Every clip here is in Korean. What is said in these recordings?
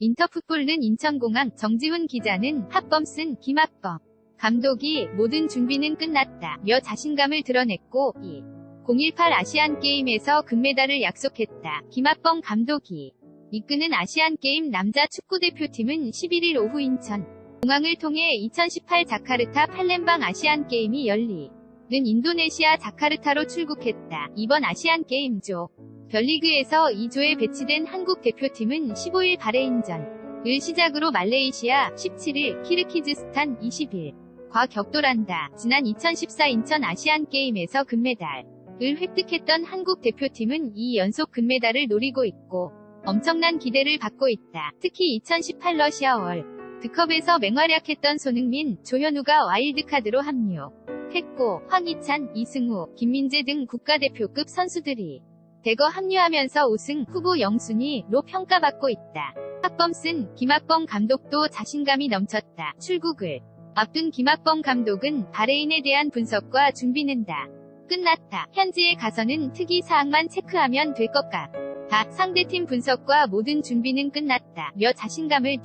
인터풋볼은 인천공항 정지훈 기자는 합범 쓴 김학범 감독이 모든 준비는 끝났다 며 자신감을 드러냈고 2. 018 아시안게임에서 금메달을 약속했다. 김학범 감독이 이끄는 아시안게임 남자 축구대표팀은 11일 오후 인천 공항을 통해 2018 자카르타 팔렘방 아시안게임이 열리는 인도네시아 자카르타로 출국했다. 이번 아시안게임조 별리그에서 2조에 배치된 한국 대표팀은 15일 바레인전 을 시작으로 말레이시아 17일 키르키즈스탄 20일 과 격돌한다. 지난 2014 인천 아시안게임에서 금메달 을 획득했던 한국 대표팀은 이 연속 금메달을 노리고 있고 엄청난 기대를 받고 있다. 특히 2018 러시아 월 드컵에서 맹활약했던 손흥민, 조현우가 와일드카드로 합류 했고 황희찬, 이승우, 김민재 등 국가대표급 선수들이 대거 합류하면서 우승 후보 영순위로 평가받고 있다. 학범 쓴 김학범 감독도 자신감이 넘쳤다. 출국을 앞둔 김학범 감독은 바레인에 대한 분석과 준비는 다 끝났다. 현지에 가서는 특이 사항만 체크하면 될 것 같다. 상대팀 분석과 모든 준비는 끝났다. 며 자신감을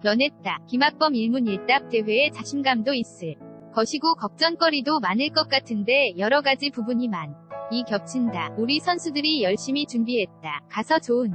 드러냈다. 김학범 일문일답 대회에 자신감도 있을 것이고 걱정거리도 많을 것 같은데 여러 가지 부분이 많 이 겹친다. 우리 선수들이 열심히 준비했다. 가서 좋은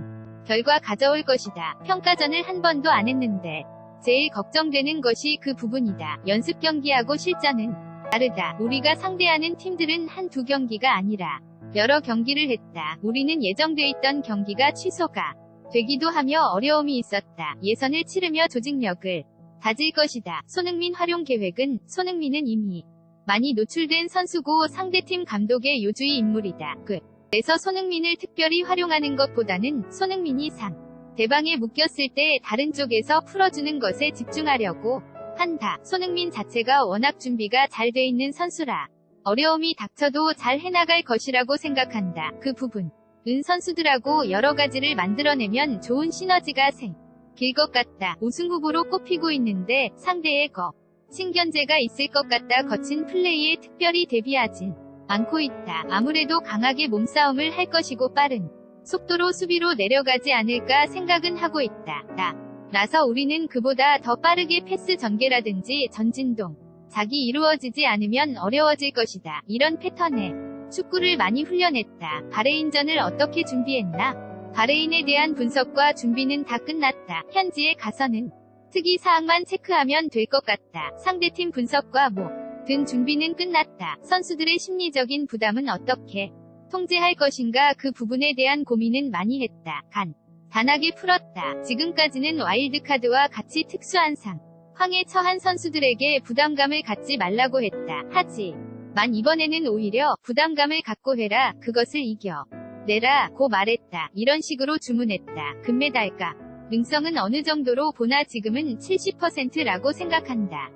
결과 가져올 것이다. 평가전을 한 번도 안 했는데 제일 걱정되는 것이 그 부분이다. 연습 경기하고 실전은 다르다. 우리가 상대하는 팀들은 한두 경기가 아니라 여러 경기를 했다. 우리는 예정돼 있던 경기가 취소가 되기도 하며 어려움이 있었다. 예선을 치르며 조직력을 다질 것이다. 손흥민 활용 계획은 손흥민은 이미 많이 노출된 선수고 상대팀 감독의 요주의 인물이다. 그. 그래서 손흥민을 특별히 활용하는 것보다는 손흥민이 상 대방에 묶였을 때 다른 쪽에서 풀어주는 것에 집중하려고 한다. 손흥민 자체가 워낙 준비가 잘 돼 있는 선수라 어려움이 닥쳐도 잘 해나갈 것이라고 생각한다. 그 부분. 은 선수들하고 여러 가지를 만들어내면 좋은 시너지가 생길 것 같다. 우승 후보로 꼽히고 있는데 상대의 거. 신견제가 있을 것 같다. 거친 플레이에 특별히 대비하진 않고 있다. 아무래도 강하게 몸싸움을 할 것이고 빠른 속도로 수비로 내려가지 않을까 생각은 하고 있다. 나. 라서 우리는 그보다 더 빠르게 패스 전개라든지 전진동. 작이 이루어지지 않으면 어려워질 것이다. 이런 패턴의 축구를 많이 훈련했다. 바레인전을 어떻게 준비했나? 바레인에 대한 분석과 준비는 다 끝났다. 현지에 가서는 특이 사항만 체크하면 될 것 같다. 상대팀 분석과 뭐든 준비는 끝났다. 선수들의 심리적인 부담은 어떻게 통제할 것인가 그 부분에 대한 고민은 많이 했다. 간. 단하게 풀었다. 지금까지는 와일드카드와 같이 특수한 상. 황에 처한 선수들에게 부담감을 갖지 말라고 했다. 하지만 이번에는 오히려 부담감을 갖고 해라. 그것을 이겨. 내라. 고 말했다. 이런 식으로 주문했다. 금메달가. 능성은 어느 정도로 보나 지금은 70%라고 생각한다.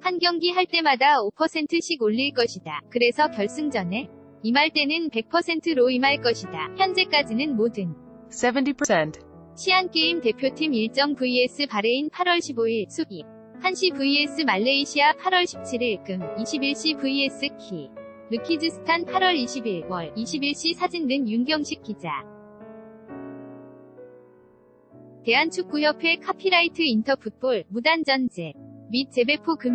한 경기 할 때마다 5%씩 올릴 것이다. 그래서 결승전에 임할 때는 100%로 임할 것이다. 현재까지는 모든 70%, 시안게임 대표팀 일정 vs 바레인 8월 15일 수비 1시 vs 말레이시아 8월 17일 금 21시 vs 키 르키즈스탄 8월 20일 월 21시 사진 는 윤경식 기자 대한축구협회 카피라이트 인터풋볼 무단전제 및 재배포 금